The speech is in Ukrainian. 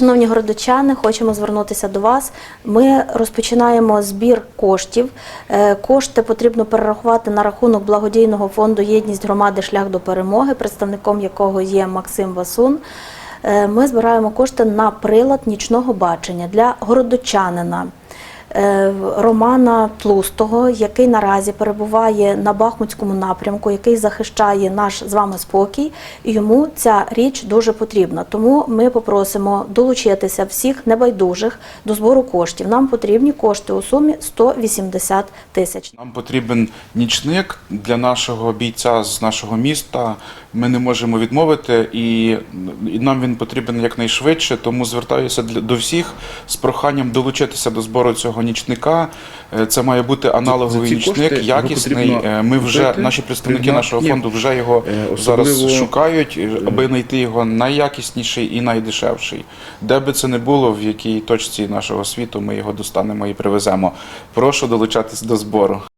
Шановні городочани, хочемо звернутися до вас. Ми розпочинаємо збір коштів. Е, Кошти потрібно перерахувати на рахунок благодійного фонду Єдність громади Шлях до перемоги, представником якого є Максим Васун. Е, Ми збираємо кошти на прилад нічного бачення для городочанина. Е, Романа Тлустого, який наразі перебуває на Бахмутському напрямку, який захищає наш з вами спокій, і йому ця річ дуже потрібна. Тому ми попросимо долучитися всіх небайдужих до збору коштів. Нам потрібні кошти у сумі 180 тисяч. Нам потрібен нічник для нашого бійця з нашого міста. Ми не можемо відмовити, і, нам він потрібен якнайшвидше. Тому звертаюся до всіх з проханням долучитися до збору цього нічника. Е, Це має бути аналоговий нічник, кошти якісний. Е, Ми вже купити, наші представники нашого фонду вже його особливо... зараз шукають, е, аби знайти його найякісніший і найдешевший. Де би це не було, в якій точці нашого світу ми його достанемо і привеземо. Прошу долучатись до збору.